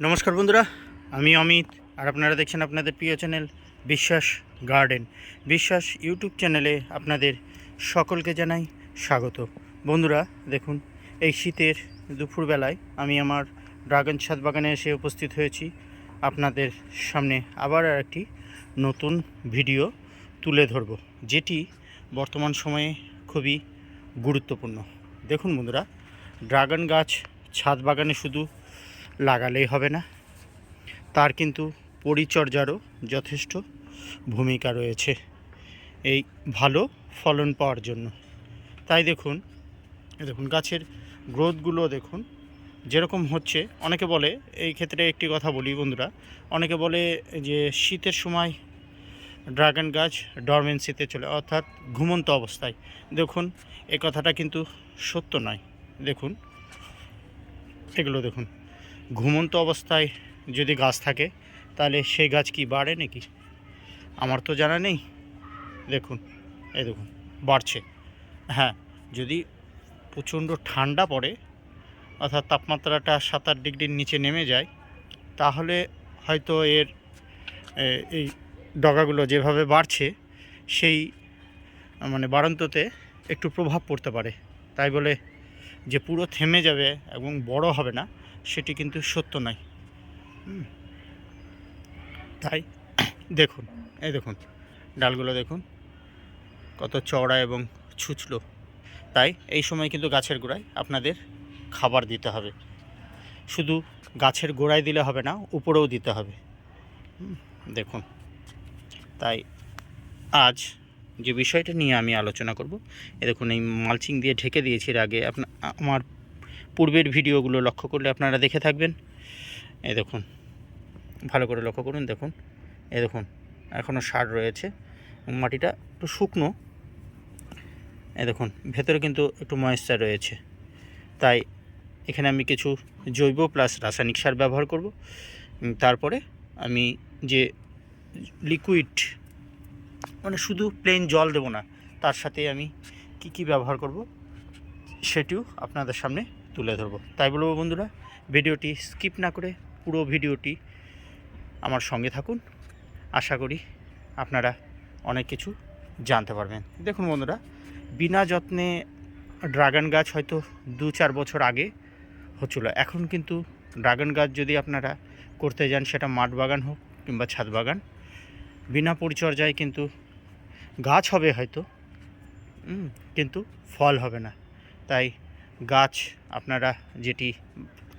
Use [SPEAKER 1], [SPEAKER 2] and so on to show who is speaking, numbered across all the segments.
[SPEAKER 1] নমস্কার বন্ধুরা, আমি অমিত আর আপনারা দেখছেন আপনাদের প্রিয় চ্যানেল বিশ্বাস গার্ডেন। বিশ্বাস ইউটিউব চ্যানেলে আপনাদের সকলকে জানাই স্বাগত। বন্ধুরা, দেখুন, এই শীতের দুপুরবেলায় আমি আমার ড্রাগন ছাদ বাগানে এসে উপস্থিত হয়েছি। আপনাদের সামনে আবার আর একটি নতুন ভিডিও তুলে ধরব, যেটি বর্তমান সময়ে খুবই গুরুত্বপূর্ণ। দেখুন বন্ধুরা, ড্রাগন গাছ ছাদ বাগানে শুধু লাগালেই হবে না। তার কিন্তু পরিচর্যারও যথেষ্ট ভূমিকা রয়েছে এই ভালো ফলন পাওয়ার জন্য। তাই দেখুন দেখুন গাছের গ্রোথগুলো দেখুন, যেরকম হচ্ছে। অনেকে বলে, এই ক্ষেত্রে একটি কথা বলি বন্ধুরা, অনেকে বলে যে শীতের সময় ড্রাগন গাছ ডরমেন্সিতে চলে, অর্থাৎ ঘুমন্ত অবস্থায়। দেখুন, এ কথাটা কিন্তু সত্য নয়। দেখুন, এগুলো দেখুন। ঘুমন্ত অবস্থায় যদি গাছ থাকে, তাহলে সেই গাছ কি বাড়ে নাকি? আমার তো জানা নেই। দেখুন, এই দেখুন, বাড়ছে। হ্যাঁ যদি প্রচণ্ড ঠান্ডা পড়ে, অর্থাৎ তাপমাত্রাটা সাত আট ডিগ্রির নিচে নেমে যায়, তাহলে হয়তো এর এই ডগাগুলো যেভাবে বাড়ছে, সেই মানে বাড়ন্ততে একটু প্রভাব পড়তে পারে। তাই বলে যে পুরো থেমে যাবে এবং বড় হবে না। সেটি কিন্তু সত্য নয়। তাই দেখুন, এই দেখুন, ডালগুলো দেখুন, কত চওড়া এবং ছুচলো। তাই এই সময় কিন্তু গাছের গোড়ায় আপনাদের খাবার দিতে হবে। শুধু গাছের গোড়ায় দিলে হবে না, উপরেও দিতে হবে। দেখুন। তাই আজ যে বিষয়টা নিয়ে আমি আলোচনা করব, এ দেখুন, এই মালচিং দিয়ে ঢেকে দিয়েছি, এর আগে আপনার আমার পূর্বের ভিডিওগুলো লক্ষ্য করলে আপনারা দেখে থাকবেন। এ দেখুন, ভালো করে লক্ষ্য করুন, দেখুন এ দেখুন এখনও সার রয়েছে। মাটিটা একটু শুকনো। এ দেখুন, ভেতরে কিন্তু একটু ময়েশ্চার রয়েছে। তাই এখানে আমি কিছু জৈব প্লাস রাসায়নিক সার ব্যবহার করব। তারপরে আমি যে লিকুইড মানে শুধু প্লেন জল দেবো না, তার সাথে আমি কি কি ব্যবহার করব, সেটিও আপনাদের সামনে তুলে ধরবো। তাই বলব বন্ধুরা, ভিডিওটি স্কিপ না করে পুরো ভিডিওটি আমার সঙ্গে থাকুন। আশা করি আপনারা অনেক কিছু জানতে পারবেন। দেখুন বন্ধুরা, বিনা যত্নে ড্রাগন গাছ হয়তো দু চার বছর আগে হচ্ছিল। এখন কিন্তু ড্রাগন গাছ যদি আপনারা করতে যান, সেটা মাঠ বাগান হোক কিংবা ছাদ বাগান, বিনা পরিচর্যায় কিন্তু গাছ হবে হয়তো কিন্তু ফল হবে না। তাই গাছ আপনারা যেটি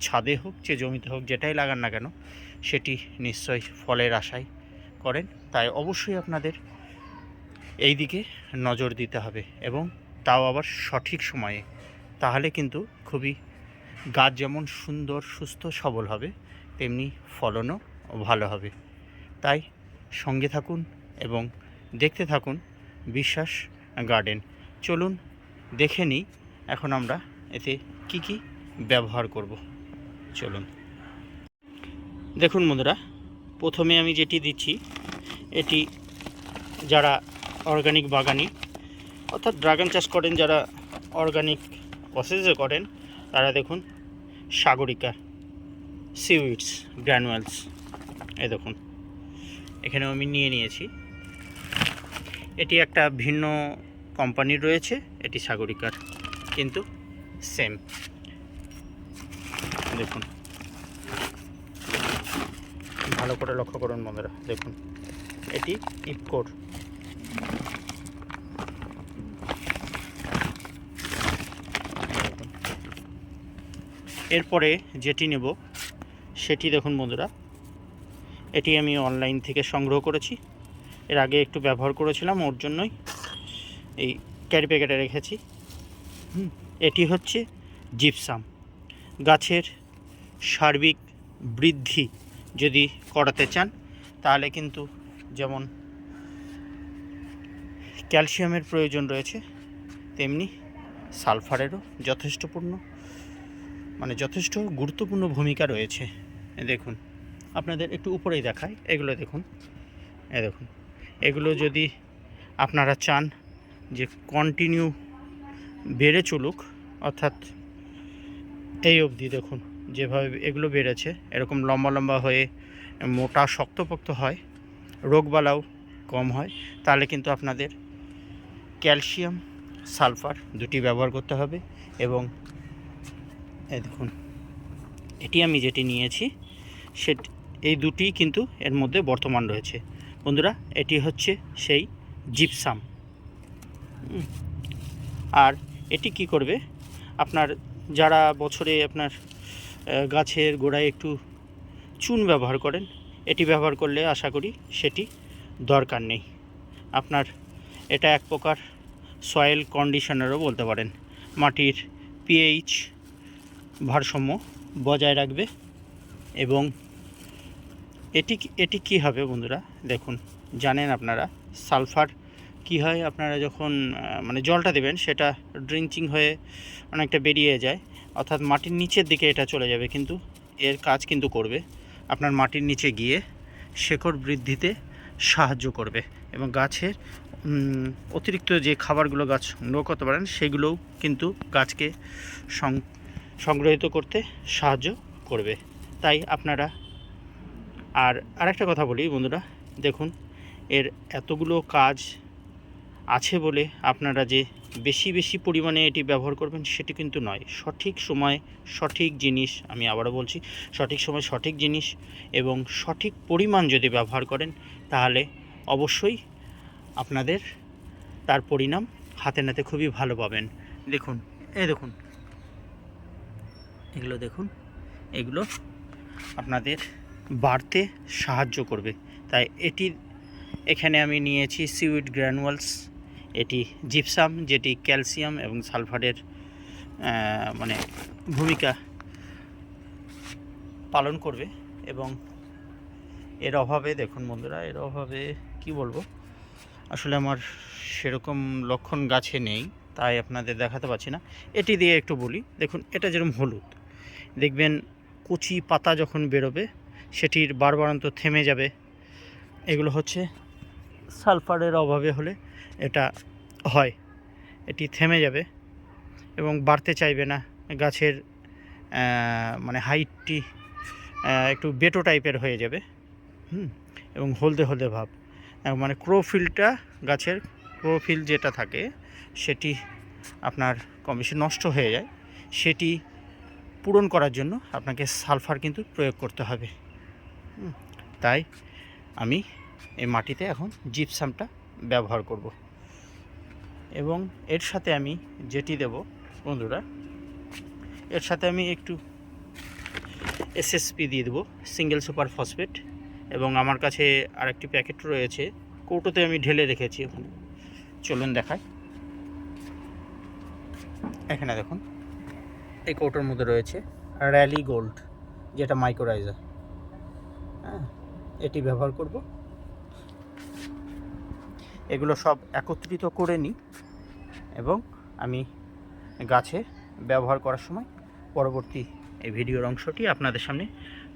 [SPEAKER 1] ছাদে হোক, যে জমিতে হোক, যেটাই লাগান না কেন, সেটি নিশ্চয়ই ফলের আশায় করেন। তাই অবশ্যই আপনাদের এই দিকে নজর দিতে হবে এবং তাও আবার সঠিক সময়ে। তাহলে কিন্তু খুবই গাছ যেমন সুন্দর, সুস্থ, সবল হবে, তেমনি ফলনও ভালো হবে। তাই সঙ্গে থাকুন এবং দেখতে থাকুন বিশ্বাস গার্ডেন। চলুন, দেখে নিই। এখন আমরা এতে কি কি ব্যবহার করব? চলুন। দেখুন বন্ধুরা, প্রথমে আমি যেটি দিচ্ছি, এটি যারা অর্গানিক বাগানি, অর্থাৎ ড্রাগন চাষ করেন, যারা অর্গানিক প্রসেসে করেন, তারা দেখুন সাগরিকা সিউইডস গ্র্যানুয়ালস এ দেখুন। এখানেও আমি নিয়ে নিয়েছি। এটি একটা ভিন্ন কোম্পানির রয়েছে, এটি সাগরিকার। কিন্তু সেম। দেখুন। ভালো করে লক্ষ্য করুন বন্ধুরা দেখুন। এটি ইপকোর। এরপরে যেটি নেব সেটি দেখুন বন্ধুরা। এটি আমি অনলাইন থেকে সংগ্রহ করেছি। এর আগে একটু ব্যবহার করেছিলাম ওর জন্যই এই ক্যারি প্যাকেটে রেখেছি। হুম, এটি হচ্ছে জিপসাম। গাছের সার্বিক বৃদ্ধি যদি করাতে চান, তাহলে কিন্তু যেমন ক্যালসিয়ামের প্রয়োজন রয়েছে, তেমনি সালফারেরও যথেষ্টপূর্ণ মানে যথেষ্ট গুরুত্বপূর্ণ ভূমিকা রয়েছে। দেখুন, আপনাদের একটু উপরেই দেখায় এগুলো দেখুন, এ দেখুন। এগুলো যদি আপনারা চান যে কন্টিনিউ বেড়ে চলুক, অর্থাৎ এই অবধি দেখুন যেভাবে এগুলো বেড়েছে, এরকম লম্বা লম্বা হয়ে মোটা শক্তপোক্ত হয়, রোগবালাও কম হয়, তাহলে কিন্তু আপনাদের ক্যালসিয়াম, সালফার দুটি ব্যবহার করতে হবে এবং দেখুন, এটি আমি যেটি নিয়েছি সে এই দুটি কিন্তু এর মধ্যে বর্তমান রয়েছে। বন্ধুরা, এটি হচ্ছে সেই জিপসাম। আর এটি কি করবে? আপনার যারা বছরে আপনার গাছের গোড়ায় একটু চুন ব্যবহার করেন, এটি ব্যবহার করলে আশা করি সেটি দরকার নেই। আপনার এটা এক প্রকার সয়েল কন্ডিশনারও বলতে পারেন। মাটির পিএইচ ভারসাম্য বজায় রাখবে এবং এটি এটি কি হবে বন্ধুরা? দেখুন, জানেন আপনারা সালফার কি হয়? আপনারা যখন মানে জলটা দেবেন, সেটা ড্রিঞ্চিং হয়ে অনেকটা বেরিয়ে যায়। অর্থাৎ মাটির নিচের দিকে এটা চলে যাবে, কিন্তু এর কাজ কিন্তু করবে। আপনার মাটির নিচে গিয়ে শেকড় বৃদ্ধিতে সাহায্য করবে এবং গাছের অতিরিক্ত যে খাবারগুলো গাছ সংগ্রহ করতে পারেন, সেগুলোও কিন্তু গাছকে সংগ্রহিত করতে সাহায্য করবে। তাই আপনারা, আর আরেকটা কথা বলি বন্ধুরা, দেখুন, এর এতগুলো কাজ আছে বলে আপনারা যে বেশি বেশি পরিমাণে এটি ব্যবহার করবেন সেটি কিন্তু নয়। সঠিক সময় সঠিক জিনিস, আমি আবারও বলছি, সঠিক সময় সঠিক জিনিস এবং সঠিক পরিমাণ যদি ব্যবহার করেন তাহলে অবশ্যই আপনাদের তার পরিণাম হাতে নাতে খুবই ভালো পাবেন। দেখুন, এই দেখুন। এগুলো দেখুন, এগুলো আপনাদের বাড়তে সাহায্য করবে। তাই এটি এখানে আমি নিয়েছি সিউইড গ্র্যানুয়ালস। এটি জিপসাম, যেটি ক্যালসিয়াম এবং সালফারের মানে ভূমিকা পালন করবে এবং এর অভাবে, দেখুন বন্ধুরা, এর অভাবে কি বলব? আসলে আমার সেরকম লক্ষণ গাছে নেই, তাই আপনাদের দেখাতে পারছি না। এটি দিয়ে একটু বলি, দেখুন, এটা যেরকম হলুদ, দেখবেন কুচি পাতা যখন বেরোবে, সেটির বারবারান্ত থেমে যাবে। এগুলো হচ্ছে সালফারের অভাবে হলে এটা হয়। এটি থেমে যাবে এবং বাড়তে চাইবে না। গাছের মানে হাইটটি একটু বেটো টাইপের হয়ে যাবে। এবং হলদে হলদে ভাব। মানে ক্রোফিলটা, গাছের ক্রোফিল যেটা থাকে, সেটি আপনার কম বেশি নষ্ট হয়ে যায়। সেটি পূরণ করার জন্য আপনাকে সালফার কিন্তু প্রয়োগ করতে হবে। তাই আমি এই মাটিতে এখন জিপসামটা ব্যবহার করব। এবং এর সাথে আমি যেটি দেব, বন্ধুরা। এর সাথে আমি একটু এসএসপি দিয়ে দেবো, সিঙ্গেল সুপার ফসফেট। এবং আমার কাছে আরেকটি প্যাকেট রয়েছে, কৌটোতে আমি ঢেলে রেখেছি ওখানে চলুন দেখাই। এখানে দেখুন, এই কৌটোর মধ্যে রয়েছে র্যালি গোল্ড, যেটা মাইক্রোরাইজার হ্যাঁ এটি ব্যবহার করব। এগুলো সব একত্রিত করে নিই। এবং আমি গাছে ব্যবহার করার সময় পরবর্তী এই ভিডিওর অংশটি আপনাদের সামনে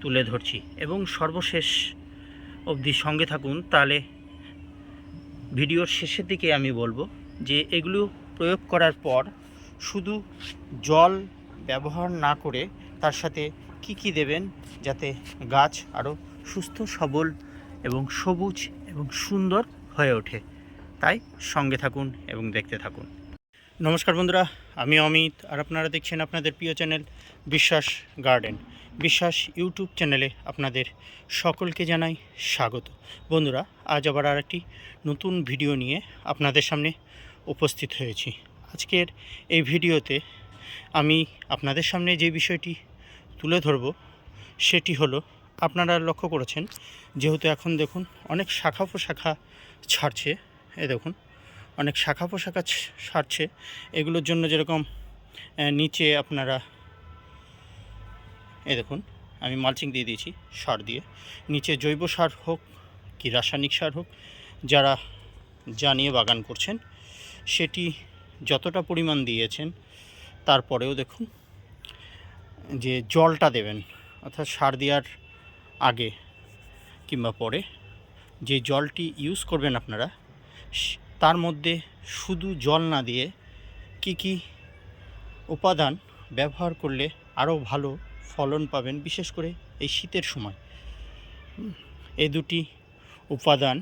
[SPEAKER 1] তুলে ধরছি এবং সর্বশেষ অবধি সঙ্গে থাকুন, তাহলে ভিডিওর শেষের দিকে আমি বলব যে এগুলো প্রয়োগ করার পর শুধু জল ব্যবহার না করে তার সাথে কি কি দেবেন যাতে গাছ আরও সুস্থ, সবল এবং সবুজ এবং সুন্দর হয়ে ওঠে। তাই সঙ্গে থাকুন এবং দেখতে থাকুন। নমস্কার বন্ধুরা, আমি অমিত আর আপনারা দেখছেন আপনাদের প্রিয় চ্যানেল বিশ্বাস গার্ডেন। বিশ্বাস ইউটিউব চ্যানেলে আপনাদের সকলকে জানাই স্বাগত। বন্ধুরা, আজ আবার আর একটি নতুন ভিডিও নিয়ে আপনাদের সামনে উপস্থিত হয়েছি। আজকের এই ভিডিওতে আমি আপনাদের সামনে যে বিষয়টি তুলে ধরব, সেটি হলো, আপনারা লক্ষ্য করেছেন, যেহেতু এখন দেখুন অনেক শাখা প্রশাখা ছাড়ছে এ দেখুন, অনেক শাখা পোশাখা সারছে। এগুলোর জন্য যেরকম নিচে আপনারা, এই দেখুন, আমি মালচিং দিয়ে দিয়েছি সার দিয়ে। নিচে জৈব সার হোক কি রাসায়নিক সার হোক, যারা জানিয়ে বাগান করছেন, সেটি যতটা পরিমাণ দিয়েছেন, তারপরেও দেখুন, যে জলটা দেবেন, অর্থাৎ সার দেওয়ার আগে কিংবা পরে, যে জলটি ইউজ করবেন আপনারা তার মধ্যে শুধু জল না দিয়ে কি কি উপাদান ব্যবহার করলে আরও ভালো ফলন পাবেন, বিশেষ করে এই শীতের সময়। এই দুটি উপাদান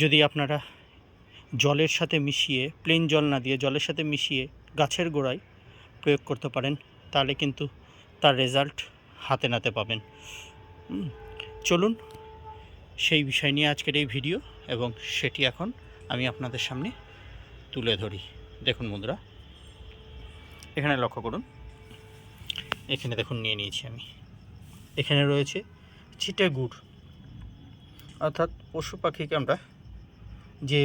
[SPEAKER 1] যদি আপনারা জলের সাথে মিশিয়ে প্লেন জল না দিয়ে জলের সাথে মিশিয়ে গাছের গোড়ায় প্রয়োগ করতে পারেন, তাহলে কিন্তু তার রেজাল্ট হাতে নাতে পাবেন। চলুন সেই বিষয় নিয়ে আজকের এই ভিডিও। এবং সেটি এখন আমি আপনাদের সামনে তুলে ধরি। দেখুন বন্ধুরা এখানে লক্ষ্য করুন। এখানে দেখুন নিয়ে নিয়েছি আমি। এখানে রয়েছে চিটে গুড় অর্থাৎ পশু পাখিকে আমরা যে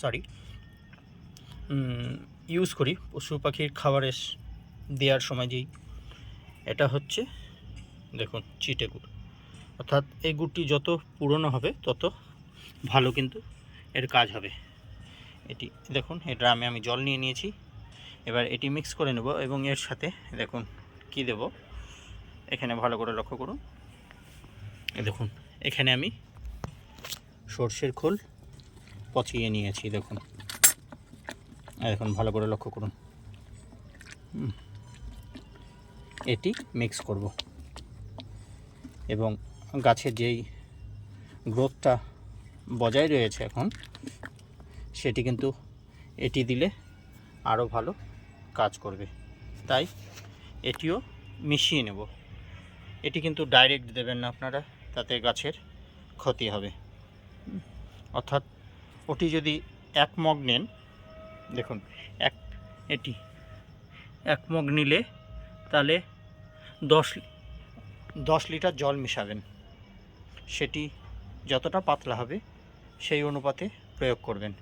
[SPEAKER 1] সরি ইউজ করি পশু পাখির খাবারের দেওয়ার সময় যেই, এটা হচ্ছে দেখুন চিটে গুড় অর্থাৎ এই গুড়টি যত পুরনো হবে, তত ভালো কিন্তু এর কাজ হবে। এটি, দেখুন এই ড্রামে আমি জল নিয়ে নিয়েছি। এবার এটি মিক্স করে নেব এবং এর সাথে, দেখুন, কি দেব? এখানে ভালো করে লক্ষ্য করুন। দেখুন, এখানে আমি সর্ষের খোল পচিয়ে নিয়েছি, দেখুন। দেখুন, ভালো করে লক্ষ্য করুন। এটি মিক্স করব। এবং গাছের যেই গ্রোথটা বজায় রয়েছে এখন, সেটি কিন্তু এটি দিলে আরও ভালো কাজ করবে। তাই এটিও মিশিয়ে নেব। এটি কিন্তু ডাইরেক্ট দেবেন না আপনারা, তাতে গাছের ক্ষতি হবে। অর্থাৎ ওটি যদি এক মগ নেন, দেখুন, এক, এটি এক মগ নিলে তাহলে দশ দশ লিটার জল মেশাবেন। সেটি যতটা পাতলা হবে সেই অনুপাতে প্রয়োগ করবেন।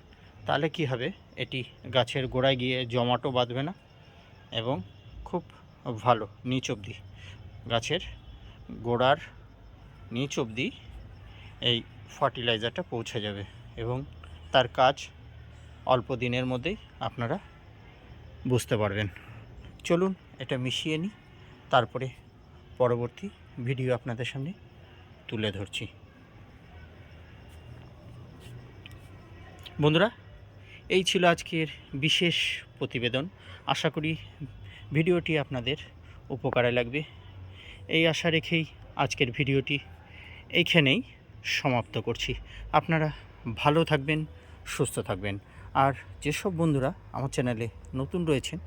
[SPEAKER 1] তাহলে কি হবে? এটি গাছের গোড়ায় গিয়ে জমাটো বাঁধবে না এবং খুব ভালো নিচ অবধি গাছের গোড়ার নিচ অবধি এই ফার্টিলাইজারটা পৌঁছে যাবে এবং তার কাজ অল্প দিনের মধ্যেই আপনারা বুঝতে পারবেন। চলুন এটা মিশিয়ে নিই, তারপরে পরবর্তী ভিডিও আপনাদের সামনে তুলে ধরছি। বন্ধুরা, এই ছিল আজকের বিশেষ প্রতিবেদন। আশা করি ভিডিওটি আপনাদের উপকারে লাগবে। এই আশা রেখেই আজকের ভিডিওটি এইখানেই সমাপ্ত করছি। আপনারা ভালো থাকবেন, সুস্থ থাকবেন। আর যেসব বন্ধুরা আমার চ্যানেলে নতুন রয়েছেন,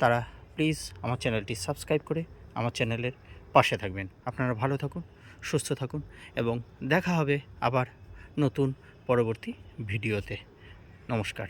[SPEAKER 1] তারা প্লিজ আমার চ্যানেলটি সাবস্ক্রাইব করে আমার চ্যানেলের পাশে থাকবেন। আপনারা ভালো থাকুন। সুস্থ থাকুন এবং দেখা হবে আবার নতুন পরবর্তী ভিডিওতে। নমস্কার।